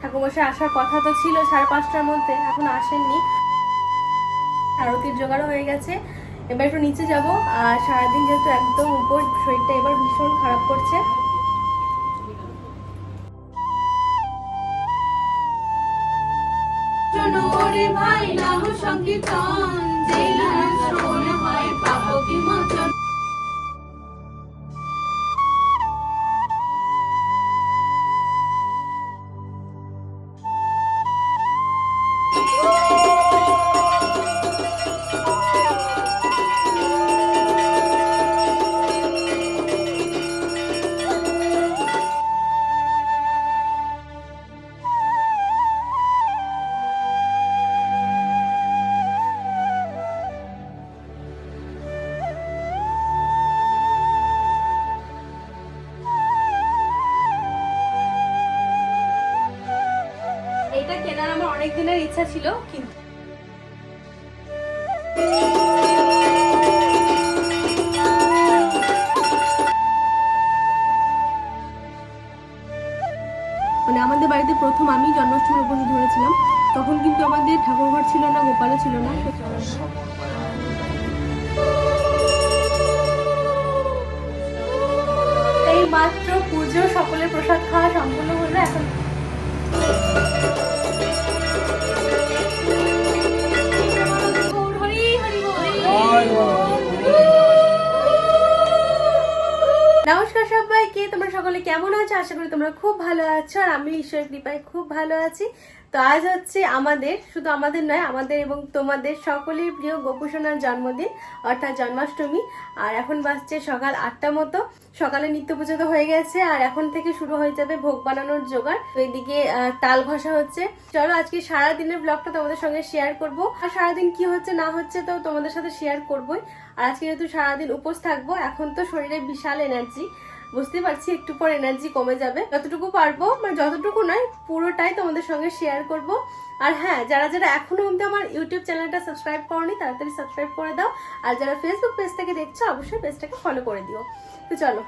ঠাকুরমশাই, আসার কথা তো ছিল সাড়ে পাঁচটার মধ্যে, এখন আসেননি। আরতির জোগাড়ও হয়ে গেছে। এবার একটু নিচে যাব, আর সারাদিন যেহেতু একদম উপর, শরীরটা এবার ভীষণ খারাপ করছে। এটা কেনার আমার অনেক দিনের ইচ্ছা ছিল কিন্তু মানে আমাদের বাড়িতে প্রথম আমি জন্মাষ্টমীর উপোস ধরেছিলাম তখন কিন্তু আমাদের ঠাকুরঘর ছিল না গোপালও ছিল না। এই মাত্র পুজো সকলের প্রসাদ খাওয়া সম্পূর্ণ হলো এখন সকলে কেমন আছো? আশা করি তোমরা খুব ভালো আছো আর আমি ঈশ্বরের কৃপায় খুব ভালো আছি। তো আজ হচ্ছে আমাদের, শুধু আমাদের নয়, আমাদের এবং তোমাদের সকলের প্রিয় গোপুসোনার জন্মদিন, অর্থাৎ জন্মাষ্টমী। আর এখন বাজছে সকাল আটটা মতো। সকালে নিত্য পুজো তো হয়ে গেছে, আর এখন থেকে শুরু হয়ে যাবে ভোগ বানানোর জোগাড়। তো এদিকে তাল ঘষা হচ্ছে। চলো আজকে সারা দিনের ব্লগটা তোমাদের সঙ্গে শেয়ার করব। আর সারাদিন কি হচ্ছে, না হচ্ছে তো তোমাদের সাথে শেয়ার করবোই। আর আজকে যেহেতু সারাদিন উপোস থাকব, এখন তো শরীরে বিশাল এনার্জি বুঝতে পারছি, একটু পর এনার্জি কমে যাবে। যতটুকু পারব মানে যতটুকু নয়, পুরোটাই তোমাদের সঙ্গে শেয়ার করব। আর হ্যাঁ যারা যারা এখনও অবধি আমার ইউটিউব চ্যানেলটা সাবস্ক্রাইব করনি, তাড়াতাড়ি সাবস্ক্রাইব করে দাও। আর যারা ফেসবুক পেজ থেকে দেখছ, অবশ্যই পেজটাকে ফলো করে দিও।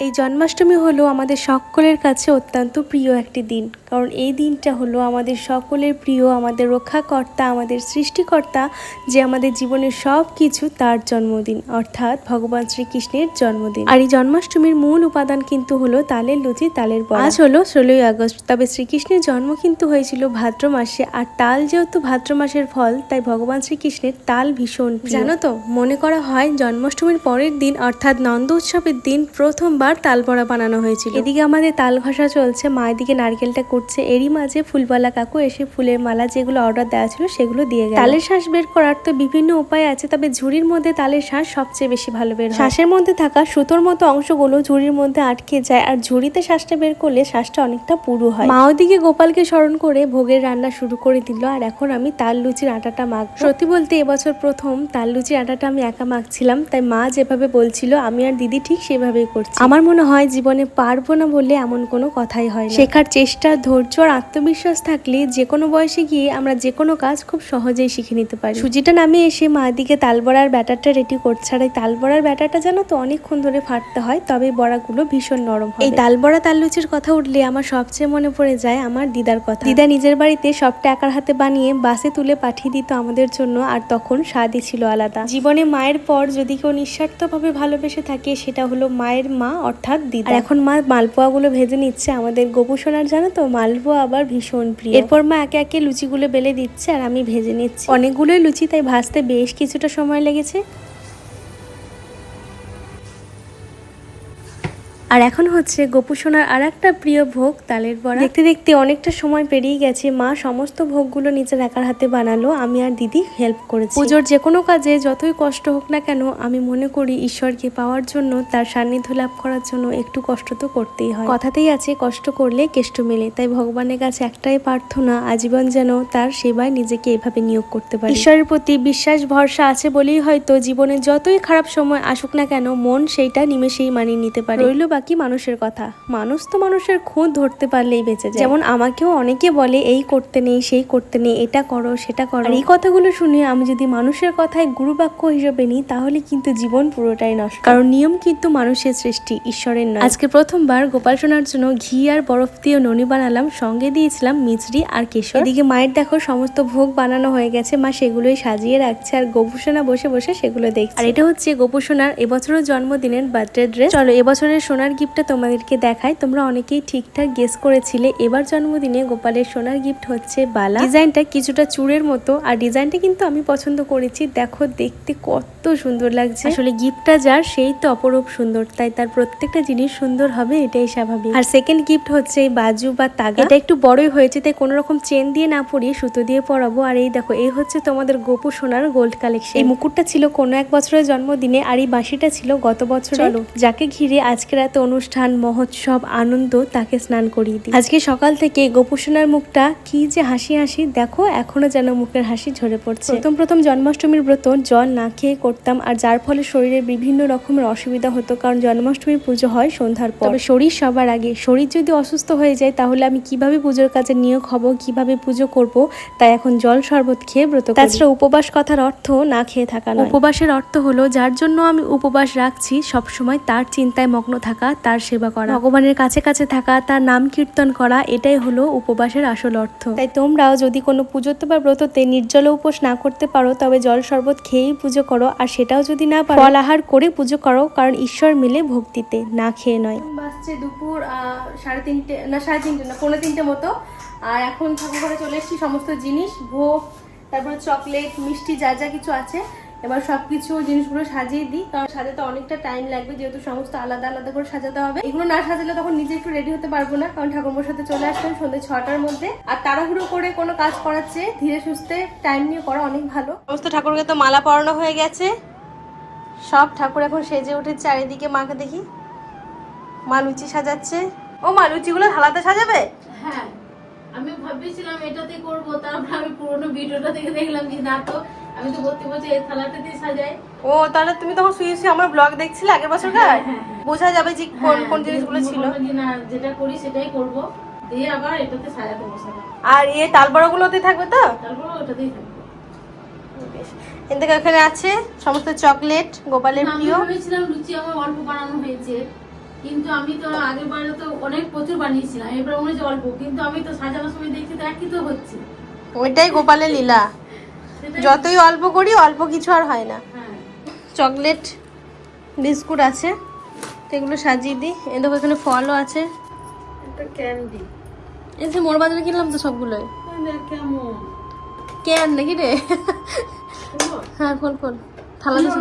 এই জন্মাষ্টমী হলো আমাদের সকলের কাছে অত্যন্ত প্রিয় একটি দিন। কারণ এই দিনটা হলো আমাদের সকলের প্রিয় আমাদের রক্ষাকর্তা আমাদের সৃষ্টিকর্তা যে আমাদের জীবনের সব কিছু তার জন্মদিন অর্থাৎ ভগবান শ্রীকৃষ্ণের জন্মদিন। আর এই জন্মাষ্টমীর মূল উপাদান কিন্তু হলো তালের লুচি তালের বড়া। আজ হলো ষোলোই আগস্ট তবে শ্রীকৃষ্ণের জন্ম কিন্তু হয়েছিল ভাদ্র মাসে। আর তাল যেহেতু ভাদ্র মাসের ফল তাই ভগবান শ্রীকৃষ্ণের তাল ভীষণ জানো তো মনে করা হয় জন্মাষ্টমীর পরের দিন অর্থাৎ নন্দ উৎসবের দিন প্রথমবার তাল বড়া বানানো হয়েছিল। এদিকে আমাদের তাল ঘষা চলছে, মা এদিকে নারকেলটা করছে এরই মাঝে ফুলবালা কাকু এসে ফুলের মালা যেগুলো অর্ডার দেওয়া ছিল সেগুলো দিয়ে গেল। তালের শ্বাস বের করার তো বিভিন্ন উপায় আছে, তবে ঝুড়ির মধ্যে তালের শ্বাস সবচেয়ে বেশি ভালো বের শ্বাসের মধ্যে থাকা সুতোর মতো অংশগুলো ঝুড়ির মধ্যে আটকে যায়, আর ঝুড়িতে শ্বাসটা বের করলে শ্বাসটা অনেকটা পুরু হয়। মা ওদিকে গোপালকে স্মরণ করে ভোগের রান্না শুরু করে দিল, আর এখন আমি তাল লুচির আটাটা মাখ সত্যি বলতে এবছর প্রথম তাল লুচির আটাটা আমি একা মাখছিলাম, তাই মা যেভাবে বলছিল, আমি আর দিদি ঠিক সেভাবেই করছি। আমার মনে হয় জীবনে পারব না বলে এমন কোনো কথাই হয় শেখার চেষ্টা ধৈর্য আর আত্মবিশ্বাস থাকলে যে কোনো বয়সে গিয়ে আমরা যে কোনো কাজ খুব সহজেই শিখে নিতে পারি। সুজিটা নামে এসে মা দিকে তাল বড়ার ব্যাটারটা রেডি করছে। আর এই তাল বড়ার ব্যাটারটা জানো তো অনেকক্ষণ ধরে ফাটতে হয় তবে বড়াগুলো ভীষণ নরম হয় এই তাল বড়া তাল লুচির কথা উঠলে আমার সবচেয়ে মনে পড়ে যায় আমার দিদার কথা। দিদা নিজের বাড়িতে সবটা একার হাতে বানিয়ে বাসে তুলে পাঠিয়ে দিত আমাদের জন্য আর তখন স্বাদই ছিল আলাদা। জীবনে মায়ের পর যদি কেউ নিঃস্বার্থভাবে ভালোবেসে থাকে সেটা হলো মায়ের মা অর্থাৎ দিদা। আর এখন মা মালপোয়াগুলো ভেজে নিচ্ছে আমাদের গোপুসোনার জানো তো? মালপোয়া আবার ভীষণ প্রিয়। এরপর মা একে একে লুচিগুলো বেলে দিচ্ছে আর আমি ভেজে নিচ্ছি। অনেকগুলোই লুচি তাই ভাজতে বেশ কিছুটা সময় লেগেছে। আর এখন হচ্ছে গোপুসোনার আর একটা প্রিয় ভোগ, তালের বড়া। দেখতে দেখতে অনেকটা সময় পেরিয়ে গেছে, মা সমস্ত ভোগগুলো নিজের একার হাতে বানালো, আমি আর দিদি হেল্প করেছি। পুজোর যে কোনো কাজে যতই কষ্ট হোক না কেন, আমি মনে করি ঈশ্বরকে পাওয়ার জন্য, তার সান্নিধ্য লাভ করার জন্য একটু কষ্ট তো করতেই হয়। কথাতেই আছে, কষ্ট করলে কেষ্ট মেলে, তাই ভগবানের কাছে একটাই প্রার্থনা, আজীবন যেন তার সেবায় নিজেকে এভাবে নিয়োগ করতে পারে। ঈশ্বরের প্রতি বিশ্বাস, ভরসা আছে বলেই হয়তো জীবনে যতই খারাপ সময় আসুক না কেন, মন সেইটা নিমেষেই মানিয়ে নিতে পারে। রইল বাকি বাকি মানুষের কথা। মানুষ তো মানুষের খুঁত ধরতে পারলেই বেঁচে যায়। যেমন আমাকেও অনেকে বলে, এই করতে নেই, সেই করতে নেই, এটা করো, সেটা করো। এই কথাগুলো শুনে আমি যদি মানুষের কথায় গুরুবাক্য হিসেবে নিই, তাহলে কিন্তু জীবন পুরোটাই নষ্ট। কারণ নিয়ম কিন্তু মানুষের সৃষ্টি, ঈশ্বরের নয়। আজকে প্রথমবার গোপাল সোনার জন্য ঘি আর বরফ দিয়ে ননি বানালাম। সঙ্গে দিয়েছিলাম মিচড়ি আর কেশর। এদিকে মায়ের দেখো সমস্ত ভোগ বানানো হয়ে গেছে। মা সেগুলোই সাজিয়ে রাখছে আর গোপুসোনা বসে বসে সেগুলো দেখছে। আর এটা হচ্ছে গোপুসোনার এবছরের জন্মদিনের বার্থডে ড্রেস চলো এবছরের সোনার গিফটটা তোমাদেরকে দেখাই তোমরা অনেকেই ঠিকঠাক গেস করেছিলে। এবার জন্মদিনে গোপালের সোনার গিফট হচ্ছে বালা। ডিজাইনটা কিছুটা চূড়ের মতো আর ডিজাইনটা কিন্তু আমি পছন্দ করেছি। দেখো দেখতে কত সুন্দর লাগছে। আসলে গিফটটা যার সেই তো অপরূপ সুন্দর। তাই তার প্রত্যেকটা জিনিস সুন্দর হবে এটাই স্বাভাবিক। আর সেকেন্ড গিফট হচ্ছে এই বাজু বা তাগা। এটা একটু বড়ই হয়েছে তাই কোনো রকম চেন দিয়ে না পরিয়ে সুতো দিয়ে পরাবো। আর এই দেখো এই হচ্ছে তোমাদের গোপু সোনার গোল্ড কালেকশন এই মুকুটটা ছিল কোনো এক বছরের জন্মদিনে আর এই বাঁশিটা ছিল গত বছর যাকে ঘিরে আজকের এত অনুষ্ঠান, মহোৎসব, আনন্দ তাকে স্নান করিয়ে দিই আজকে সকাল থেকে গোপু সোনার মুখটা কি যে হাসি হাসি, দেখো এখনও যেন মুখের হাসি ঝরে পড়ছে। প্রথম প্রথম জন্মাষ্টমীর ব্রত, জল না খেয়ে করতাম, আর যার ফলে শরীরে বিভিন্ন রকমের অসুবিধা হতো, কারণ জন্মাষ্টমীর পুজো হয় সন্ধ্যার পর। শরীর সবার আগে, শরীর যদি অসুস্থ হয়ে যায়, তাহলে আমি কীভাবে পুজোর কাজে নিয়োগ হব, কীভাবে পুজো করব, তাই এখন জল শরবত খেয়ে ব্রত তাছাড়া উপবাস কথার অর্থ না খেয়ে থাকা উপবাসের অর্থ হলো, যার জন্য আমি উপবাস রাখছি সব সময় তার চিন্তায় মগ্ন থাকা তার সেবা করা। ভগবানের কাছে কাছে থাকা তার নাম কীর্তন করা এটাই হলো উপবাসের আসল অর্থ। তাই তোমরাও যদি কোনো পুজোতে বা ব্রততে নির্জল উপোস না করতে পারো তবে জল শরবত খেয়েই পুজো করো আর সেটাও যদি না পারো ফল আহার করে পুজো করো কারণ ঈশ্বর মিলে ভক্তিতে না খেয়ে নয়। বাসছে দুপুর আহ, সাড়ে তিনটে না সাড়ে তিনটে না পৌনে তিনটে মতো। আর এখন ঠাকুর ঘরে চলে এসেছি সমস্ত জিনিস ভোগ তারপরে চকলেট মিষ্টি যা যা কিছু আছে। এবার সব কিছু জিনিসগুলো সাজিয়ে দিই, কারণ সাজাতে অনেকটা টাইম লাগবে, যেহেতু সমস্ত আলাদা আলাদা করে সাজাতে হবে। এগুলো না সাজালে তখন নিজে একটু রেডি হতে পারব না, কারণ ঠাকুরমার সাথে চলে আসলাম সন্ধ্যে ছটার মধ্যে। আর তাড়াহুড়ো করে কোনো কাজ করাচ্ছে ধীরে সুস্থে টাইম নিয়ে করা অনেক ভালো। সমস্ত ঠাকুরকে তো মালা পরানো হয়ে গেছে। সব ঠাকুর এখন সেজে উঠেছে চারিদিকে মাকে দেখি। মা লুচি সাজাচ্ছে। ও মা, লুচিগুলো থালাতে সাজাবে? হ্যাঁ আমি ভাবছিলাম এটাতে করব, তারপর আমি পুরোনো ভিডিওটা দেখে দেখলাম যে না তো আমি তো প্রতি বছর এই থালাটাতে সাজাই। ও তাহলে তুমি তখন শুয়ে শুয়ে আমার ব্লগ দেখছিলে আগের বছরকার হ্যাঁ, হ্যাঁ, হ্যাঁ। বোঝা যাবে যে কোন কোন জিনিসগুলো ছিল। না যেটা করি সেটাই করব। দিয়ে আবার এটাতে সাজাতে বসাবো। আর ইয়ে তালবড়গুলোতে থাকবে তো? তারপর ওটাতেই থাকব। এদিকে এখানে আছে সমস্ত চকলেট গোপালের আমি ভেবেছিলাম লুচি আমার অল্প বানানো হয়েছে। কিন্তু আমি তো আগের বারে তো অনেক প্রচুর বানিয়েছিলাম এবার মনে হচ্ছে অল্প। কিন্তু আমি তো সাজানোর সময় দেখছি তো একই তো হচ্ছে। ওইটাই গোপালের লীলা। যতই অল্প করি অল্প কিছু আর হয় না। চকলেট বিস্কুট আছে তো এগুলো সাজিয়ে দিই। এ দেখো এখানে ফলও আছে। ক্যান্ডি। এই যে মোর বাজারে কিনলাম তো সবগুলোই। কেন নাকি রে? হ্যাঁ খোল খোল নিয়েছি।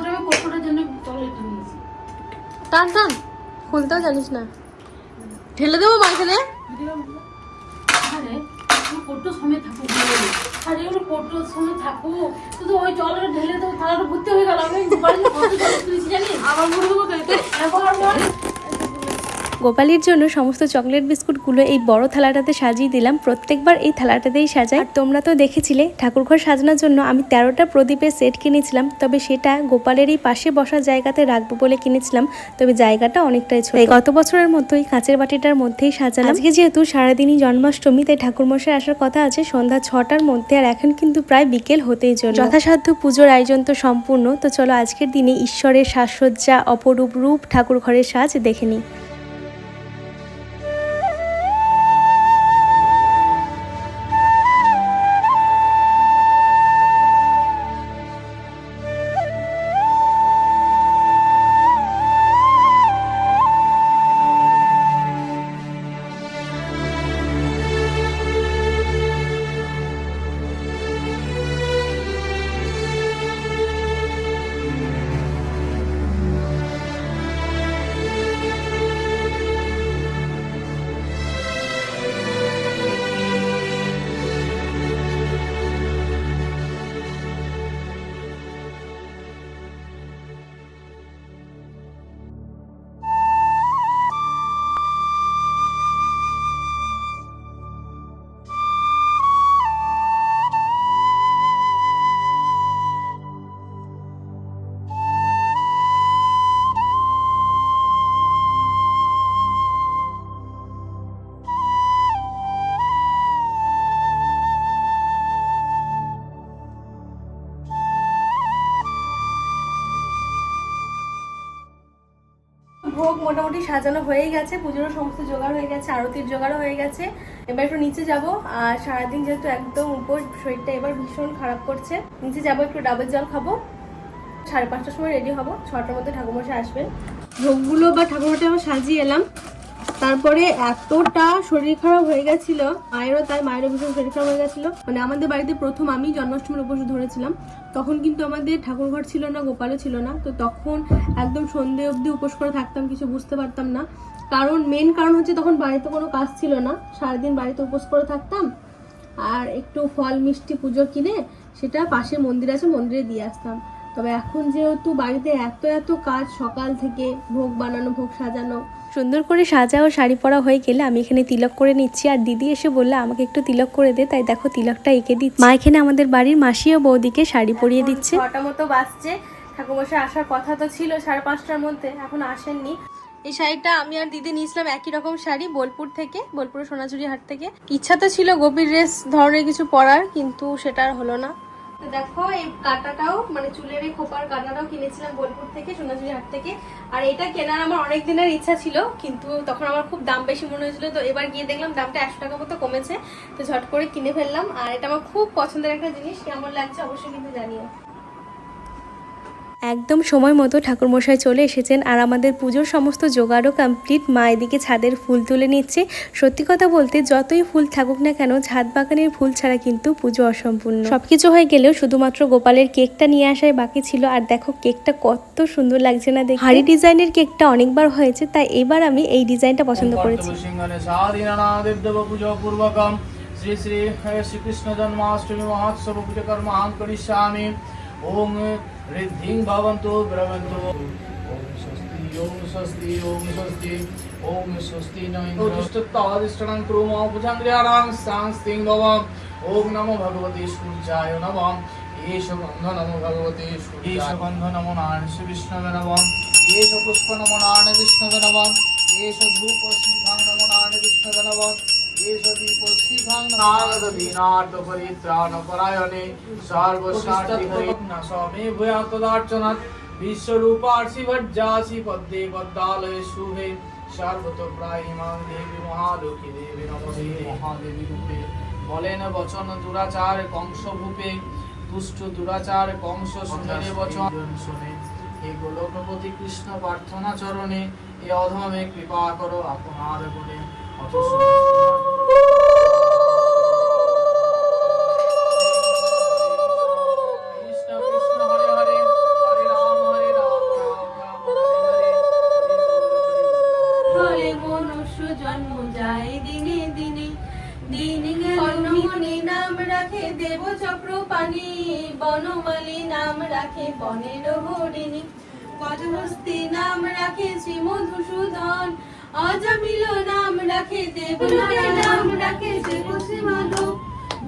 টান টান। খুলতেও জানিস না। ঢেলে দেবো মা এখানে আরে এগুলো কোটো সময় থাকো। শুধু ওই জলের ঢেলে তো থালাটা ভর্তি হয়ে গেল। আমি জানি কত জল তুলেছি জানিস? গোপালির জন্য সমস্ত চকলেট বিস্কুটগুলো এই বড় থালাটাতে সাজিয়ে দিলাম। প্রত্যেকবার এই থালাটাতেই সাজাই। আর তোমরা তো দেখেছিলে, ঠাকুরঘর সাজানোর জন্য আমি তেরোটা প্রদীপের সেট কিনেছিলাম, তবে সেটা গোপালের এই পাশে বসার জায়গাতে রাখব বলে কিনেছিলাম, তবে জায়গাটা অনেকটাই ছোট। গত বছরের মতোই কাঁচের বাটিটার মধ্যেই সাজালাম। আজকে যেহেতু সারাদিনই জন্মাষ্টমী, তাই ঠাকুরমশাই আসার কথা আছে, সন্ধ্যা ছটার মধ্যে আর এখন কিন্তু প্রায় বিকেল হতেই চলে যথাসাধ্য পুজোর আয়োজন তো সম্পূর্ণ, তো চলো আজকের দিনে ঈশ্বরের সাজসজ্জা, অপরূপ রূপ ঠাকুর ঘরের সাজ দেখে নিই। মোটামুটি সাজানো হয়ে গেছে, পুজোরও সমস্ত জোগাড় হয়ে গেছে, আরতির জোগাড় হয়ে গেছে। এবার একটু নিচে যাব, আর সারাদিন যেহেতু একদম উপর, শরীরটা এবার ভীষণ খারাপ করছে। নিচে যাব, একটু ডাবের জল খাব। সাড়ে পাঁচটার সময় রেডি হব, ছটার মধ্যে ঠাকুরমশাই আসবেন। ভোগগুলো বা ঠাকুরমশাই আমার সাজিয়ে এলাম। তারপরে এতটা শরীর খারাপ হয়ে গেছিল, মায়েরও তাই মায়েরও ভীষণ শরীর খারাপ হয়ে গেছিল। মানে আমাদের বাড়িতে প্রথম আমি জন্মাষ্টমীর উপোস ধরেছিলাম। তখন কিন্তু আমাদের ঠাকুরঘর ছিল না, গোপালও ছিল না। তো তখন একদম সন্ধে অবধি উপোস করে থাকতাম, কিছু বুঝতে পারতাম না। কারণ মেন কারণ হচ্ছে তখন বাড়িতে কোনো কাজ ছিল না। সারাদিন বাড়িতে উপোস করে থাকতাম। আর একটু ফল, মিষ্টি পুজো কিনে সেটা পাশে মন্দির আছে, মন্দিরে দিয়ে আসতাম। তবে এখন যেহেতু বাড়িতে এত এত কাজ, সকাল থেকে ভোগ বানানো, ভোগ সাজানো সুন্দর করে সাজা ও শাড়ি পরা হয়ে গেলে আমি এখানে তিলক করে নিচ্ছি। আর দিদি এসে বললে, আমাকে একটু তিলক করে দে, তাই দেখো তিলকটা এঁকে দিচ্ছি। মা এখানে আমাদের বাড়ির মাসি ও বৌদিকে শাড়ি পরিয়ে দিচ্ছে। ছটা মতো বাজছে। ঠাকুরমশাই আসার কথা তো ছিল সাড়ে পাঁচটার মধ্যে, এখন আসেননি। এই শাড়িটা আমি আর দিদি নিয়েছিলাম একই রকম শাড়ি, বোলপুর থেকে বোলপুর সোনাঝুরি হাট থেকে। ইচ্ছা তো ছিল গোপীর ড্রেস ধরনের কিছু পরার, কিন্তু সেটা আর হলো না। দেখো, এই কাটাটাও মানে চুলের এই খোপার কাটাটাও কিনেছিলাম বোলপুর থেকে, সোনাঝুরি হাট থেকে। আর এটা কেনার আমার অনেক দিনের ইচ্ছা ছিল, কিন্তু তখন আমার খুব দাম বেশি মনে হয়েছিল। তো এবার গিয়ে দেখলাম দামটা একশো টাকা মতো কমেছে, তো ঝট করে কিনে ফেললাম। আর এটা আমার খুব পছন্দের একটা জিনিস, কেমন লাগছে অবশ্যই কিন্তু জানিও। একদম সময় মতো ঠাকুরমশাই চলে এসেছেন আর আমাদের পুজোর সমস্ত জোগাড়ও কমপ্লিট মা এদিকে ছাদের ফুল তুলে নিচ্ছে। সত্যি কথা বলতে যতই ফুল থাকুক না কেন ছাদ বাগানের ফুল ছাড়া কিন্তু পুজো অসম্পূর্ণ। সবকিছু হয়ে গেলেও শুধুমাত্র গোপালের কেকটা নিয়ে আসাই বাকি ছিল। আর দেখো কেকটা কত সুন্দর লাগছে না দেখে হাড়ি ডিজাইনের কেকটা অনেকবার হয়েছে তাই এবার আমি এই ডিজাইনটা পছন্দ করেছি। শ্রী শ্রী শ্রীকৃষ্ণ জন্মাষ্টমী মহোৎসব পুজো কর্মাহং করিষ্যামি। ওম ঋদ্ধিং ভবন্তু ব্রবন্তু ওম স্বস্তি ওম স্বস্তি ওম স্বস্তি ওম স্বস্তি ন ইন্দ্রষ্টত্তাদিষ্টং ক্রুম ভুজাঙ্গ্রিয়াণাং সাংস্তিং ভবম। ওম নমো ভগবতে সূর্যায় নমঃ। এষ গন্ধ নমো ভগবতে এষ গন্ধ নমো নারায়ণ বিষ্ণবে নমঃ। এষ পুষ্প নমো নারায়ণ বিষ্ণবে নমঃ। এষ ধূপ শিখাং নমো নারায়ণ বিষ্ণবে নমঃ। বলেন বচন দুরাচার কংস ভূপে দুষ্ট দুরাচার কংস শুনে বচন শুনে গোলকপতি কৃষ্ণ প্রার্থনা চরণে এ অধমে কৃপা করো আপনার বলে অত বনমালী নাম রাখে বনের হরিণী গজহস্তি নাম রাখে শ্রী মধুসূদন। অজামিল নাম রাখে দেবনাথ নাম রাখে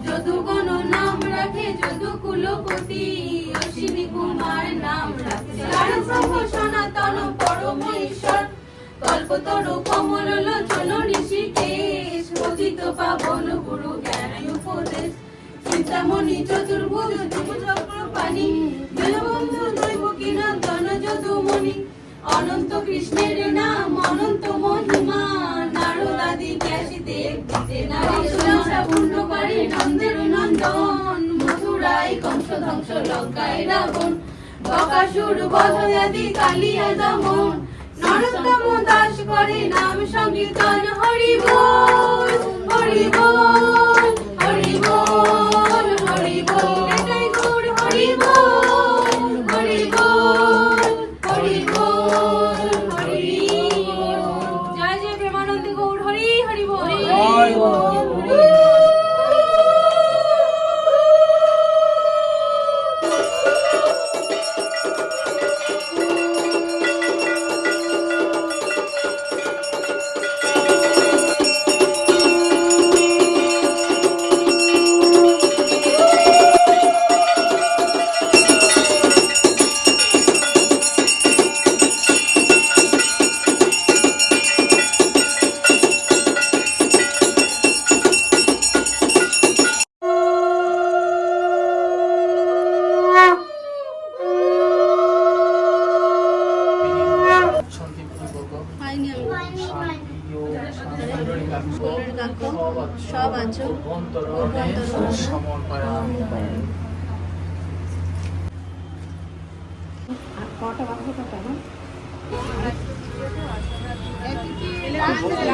যদুগণ নাম রাখে যদু কুলপতি অশ্বিনী কুমার নাম রাখে সারব্রহ্ম সনাতন পরম ঈশ্বর কল্পতরু কমল লোচন ঋষিকেশ। পতিত পাবন গুরু জ্ঞান উপদেশ। চিন্তামণি চতুর্ভুজ চক্র পানি দীনবন্ধু দৈব কিরন্তন যদুমণি। অনন্ত কৃষ্ণের নাম, অনন্ত মহিমা। নারদাদি ক্যাশিতে নারী পূর্ণ করে, নন্দের নন্দন। মথুরায় কংস ধ্বংস লঙ্কায় রাবণ। বকাসুর বধয়াদি কালিয়া দমন। নরোত্তম দাস করে নাম সংকীর্তন হরি বল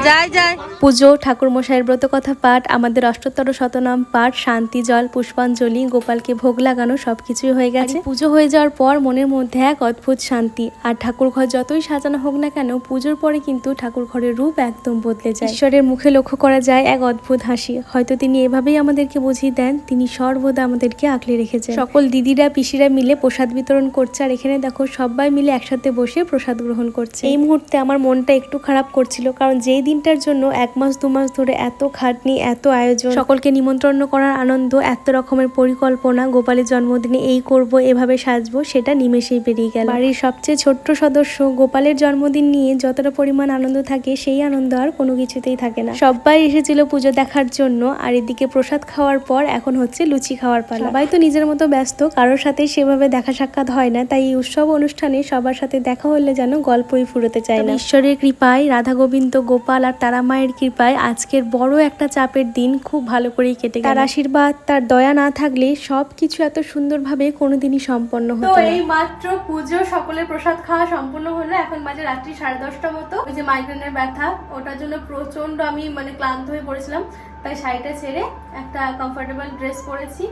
যাই যাই পুজো ঠাকুর মশাইয়ের ব্রত কথা পাঠ আমাদের অষ্টোত্তর শতনাম পাঠ শান্তি জল পুষ্পাঞ্জলি গোপালকে ভোগ লাগানো সবকিছুই হয়ে গেছে। পুজো হয়ে যাওয়ার পর মনের মধ্যে এক অদ্ভুত শান্তি। আর ঠাকুর ঘর যতই সাজানো হোক না কেন পুজোর পরে কিন্তু ঠাকুর ঘরের রূপ একদম বদলে যায়। ঈশ্বরের মুখে লক্ষ্য করা যায় এক অদ্ভুত হাসি। হয়তো তিনি এভাবেই আমাদেরকে বুঝিয়ে দেন তিনি সর্বদা আমাদেরকে আঁকলে রেখেছেন। সকল দিদিরা পিসিরা মিলে প্রসাদ বিতরণ করছে আর এখানে দেখো সবাই মিলে একসাথে বসে প্রসাদ গ্রহণ করছে। এই মুহূর্তে আমার মনটা একটু খারাপ করছিল কারণ যেই দিনটার জন্য এক মাস দু মাস ধরে এত খাটনি এত আয়োজন। সকলকে নিমন্ত্রণ করার আনন্দ এত রকমের পরিকল্পনা গোপালের জন্মদিনে এই করব এভাবে সাজবো সেটা নিমেষেই বেরিয়ে গেল। বাড়ির সবচেয়ে ছোট্ট সদস্য গোপালের জন্মদিন নিয়ে যতটা পরিমাণ আনন্দ থাকে সেই আনন্দ আর কোনো কিছুতেই থাকে না। সবাই এসেছিল পুজো দেখার জন্য আর এদিকে প্রসাদ খাওয়ার পর এখন হচ্ছে লুচি খাওয়ার পালা। সবাই তো নিজের মতো ব্যস্ত কারোর সাথে সেভাবে দেখা সাক্ষাৎ হয় না তাই এই উৎসব অনুষ্ঠানে সবার সাথে দেখা হলে যেন গল্পই ফুরোতে চায় না। ঈশ্বরের কৃপায় রাধা গোবিন্দ গোপাল আর তারা মায়ের কৃপায় আজকের বড় একটা চাপের দিন খুব ভালো করেই কেটে গেল। তার আশীর্বাদ তার দয়া না থাকলে সবকিছু এত সুন্দরভাবে কোনোদিনই সম্পন্ন হতো না। এই মাত্র পুজো সকলের প্রসাদ খাওয়া সম্পূর্ণ হলো। এখন বাজে রাত্রি সাড়ে দশটা মতো। ওই যে মাইগ্রেনের ব্যথা ওটার জন্য প্রচণ্ড আমি মানে ক্লান্ত হয়ে পড়েছিলাম। তাই শাড়িটা ছেড়ে একটা কমফোর্টেবল ড্রেস পরেছি।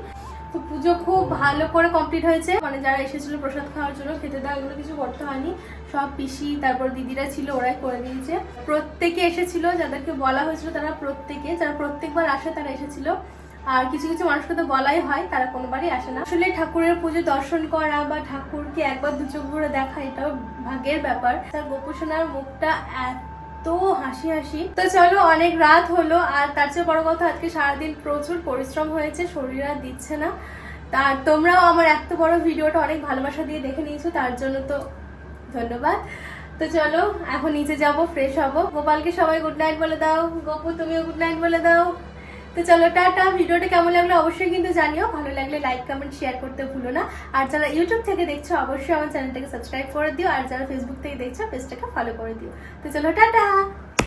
তো পুজো খুব ভালো করে কমপ্লিট হয়েছে। মানে যারা এসেছিল প্রসাদ খাওয়ার জন্য, খেতে দেওয়া এগুলো কিছু করতে হয়নি। সব পিসি, তারপর দিদিরা ছিল, ওরাই করে দিয়েছে। প্রত্যেকে এসেছিল, যাদেরকে বলা হয়েছিল তারা প্রত্যেকে। যারা প্রত্যেকবার আসে তারা এসেছিল। আর কিছু কিছু মানুষকে তো বলাই হয়, তারা কোনোবারই আসে না। আসলে ঠাকুরের পুজো দর্শন করা বা ঠাকুরকে একবার দু চোখ ভরে দেখা এটাও ভাগ্যের ব্যাপার। তার গোপুসোনার মুখটা এত হাসি হাসি। তো চলো, অনেক রাত হলো, আর তার চেয়ে বড় কথা, আজকে সারাদিন প্রচুর পরিশ্রম হয়েছে, শরীর আর দিচ্ছে না। আর তোমরাও আমার এত বড় ভিডিওটা অনেক ভালোবাসা দিয়ে দেখে নিয়েছো, তার জন্য তো ধন্যবাদ। তো চলো, এখন নিচে যাব ফ্রেশ হব। গোপালকে সবাই গুড নাইট বলে দাও। গপু, তুমিও গুড নাইট বলে দাও। তো চলো টাটা, ভিডিওটা কেমন লাগল অবশ্যই কিন্তু জানিও। ভালো লাগলে লাইক কমেন্ট শেয়ার করতে ভুলো না। আর যারা ইউটিউব থেকে দেখছ, অবশ্যই আমার চ্যানেলটাকে সাবস্ক্রাইব করে দিও। আর যারা ফেসবুক থেকে দেখছ পেজটাকে ফলো করে দিও। তো চলো টাটা!